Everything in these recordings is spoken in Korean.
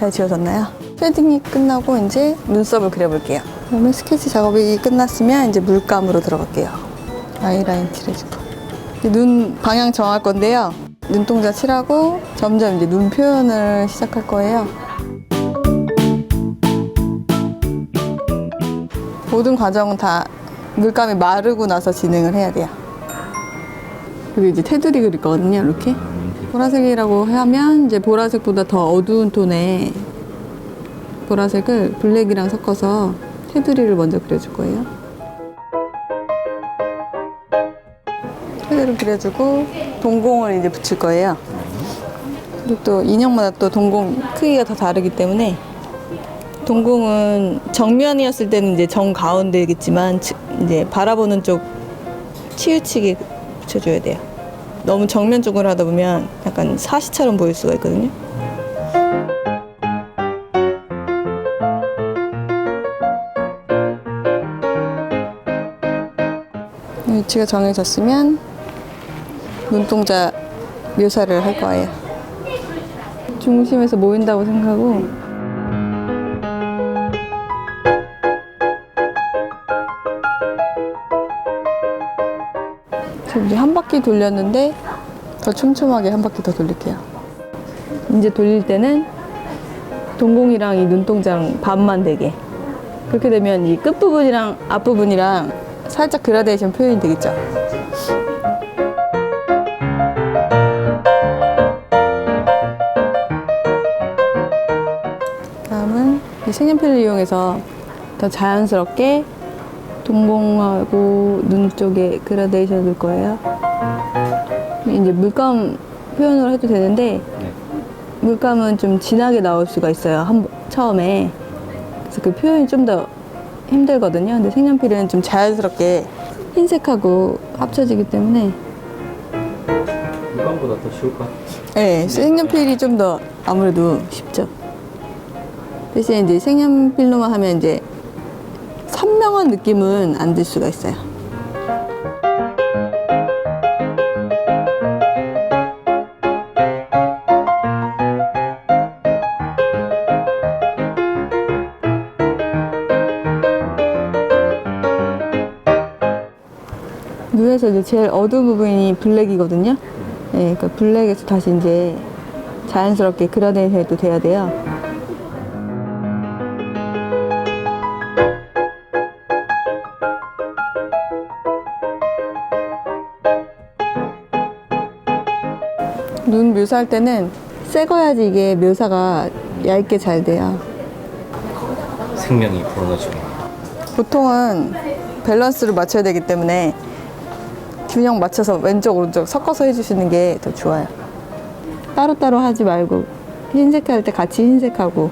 잘 지워졌나요? 쉐딩이 끝나고 이제 눈썹을 그려볼게요. 그러면 스케치 작업이 끝났으면 이제 물감으로 들어갈게요. 아이라인 칠해주고. 눈 방향 정할 건데요. 눈동자 칠하고 점점 이제 눈 표현을 시작할 거예요. 모든 과정은 다 물감이 마르고 나서 진행을 해야 돼요. 그리고 이제 테두리 그릴 거거든요, 이렇게. 보라색이라고 하면 이제 보라색보다 더 어두운 톤의 보라색을 블랙이랑 섞어서 테두리를 먼저 그려줄 거예요. 테두리를 그려주고 동공을 이제 붙일 거예요. 그리고 또 인형마다 또 동공 크기가 다 다르기 때문에 동공은 정면이었을 때는 이제 정 가운데겠지만 치- 이제 바라보는 쪽 치우치게 붙여줘야 돼요. 너무 정면 쪽으로 하다 보면 약간 사시처럼 보일 수가 있거든요. 위치가 정해졌으면 눈동자 묘사를 할 거예요. 중심에서 모인다고 생각하고 지금 이제 한 바퀴 돌렸는데 더 촘촘하게 한 바퀴 더 돌릴게요. 이제 돌릴 때는 동공이랑 이 눈동자랑 반만 되게. 그렇게 되면 이 끝부분이랑 앞부분이랑 살짝 그라데이션 표현이 되겠죠. 다음은 이 색연필을 이용해서 더 자연스럽게 동공하고 눈 쪽에 그라데이션을 줄 거예요. 이제 물감 표현을 해도 되는데 물감은 좀 진하게 나올 수가 있어요. 한 처음에 그래서 그 표현이 좀 더 힘들거든요. 근데 색연필은 좀 자연스럽게 흰색하고 합쳐지기 때문에 물감보다 더 쉬울 것 같아요. 네, 색연필이 좀 더 아무래도 쉽죠. 대신 이제 색연필로만 하면 이제 선명한 느낌은 안 들 수가 있어요. 눈에서 이제 제일 어두운 부분이 블랙이거든요. 네, 그러니까 블랙에서 다시 이제 자연스럽게 그라데이션도 돼야 돼요. 묘사할 때는 새 거야지 이게 묘사가 얇게 잘 돼요. 생명이 불어넣어주고 보통은 밸런스를 맞춰야 되기 때문에 균형 맞춰서 왼쪽 오른쪽 섞어서 해주시는 게 더 좋아요. 따로따로 하지 말고 흰색 할 때 같이 흰색하고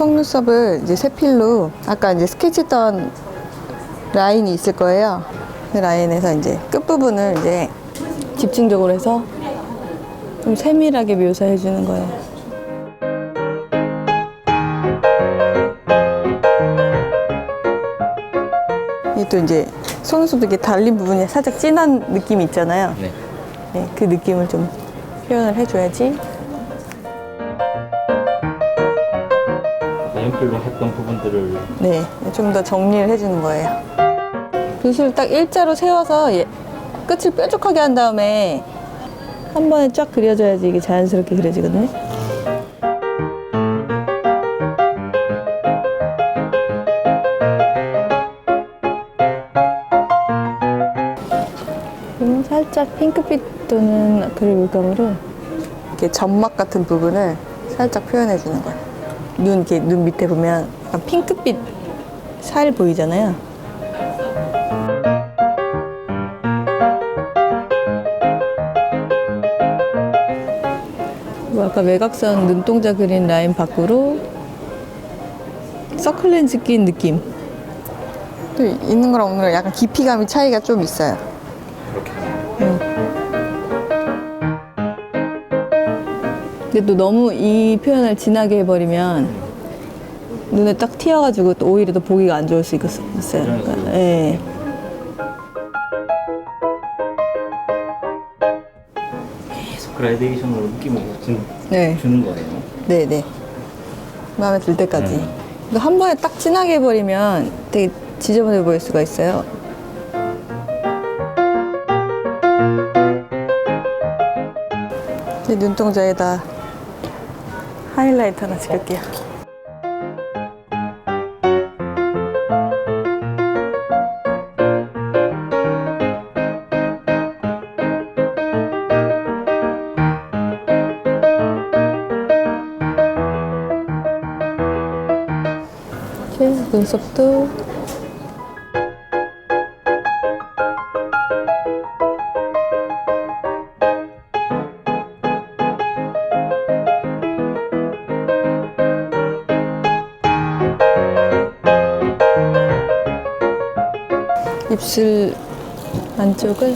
속눈썹을 이제 세필로 아까 이제 스케치했던 라인이 있을 거예요. 그 라인에서 이제 끝부분을 이제 집중적으로 해서 좀 세밀하게 묘사해 주는 거예요. 이게 또 이제 속눈썹도 이렇게 달린 부분이 살짝 진한 느낌이 있잖아요. 네. 네, 그 느낌을 좀 표현을 해줘야지. 연필로 했던 부분들을 네, 좀 더 정리를 해주는 거예요. 붓을 딱 일자로 세워서 예- 끝을 뾰족하게 한 다음에 한 번에 쫙 그려줘야지 이게 자연스럽게 그려지거든요. 그리고 살짝 핑크빛 또는 아크릴 물감으로 이렇게 점막 같은 부분을 살짝 표현해 주는 거예요. 눈 이렇게 눈 밑에 보면 약간 핑크빛 살 보이잖아요. 그리고 아까 외곽선 눈동자 그린 라인 밖으로 서클렌즈 낀 느낌. 또 있는 거랑 없는 거랑 약간 깊이감이 차이가 좀 있어요. 근데 또 너무 이 표현을 진하게 해버리면 눈에 딱 튀어가지고 또 오히려 더 보기가 안 좋을 수 있- 있어요. 그러니까, 예. 계속 그라데이션으로 느낌을 주, 네. 주는 거예요. 네 네. 마음에 들 때까지. 음. 근데 한 번에 딱 진하게 해버리면 되게 지저분해 보일 수가 있어요. 제 눈동자에다 하이라이트 하나 찍을게요. 이렇게 눈썹도 입술 안쪽을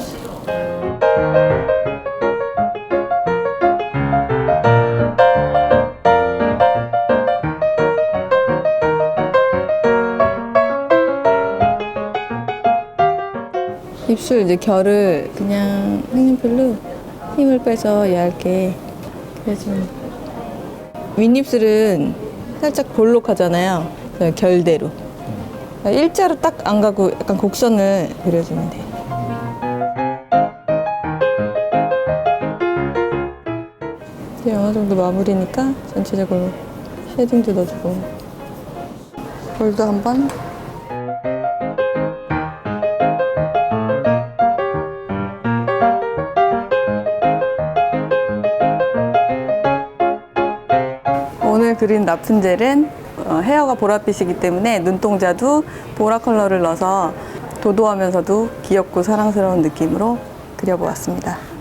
입술 이제 결을 그냥 색연필로 힘을 빼서 얇게 그려주면 윗입술은 살짝 볼록하잖아요. 그 결대로 일자로 딱 안 가고 약간 곡선을 그려주면 돼요. 이제 어느 정도 마무리니까 전체적으로 쉐딩도 넣어주고 볼도 한번 오늘 그린 라푼젤은 어, 헤어가 보랏빛이기 때문에 눈동자도 보라 컬러를 넣어서 도도하면서도 귀엽고 사랑스러운 느낌으로 그려보았습니다.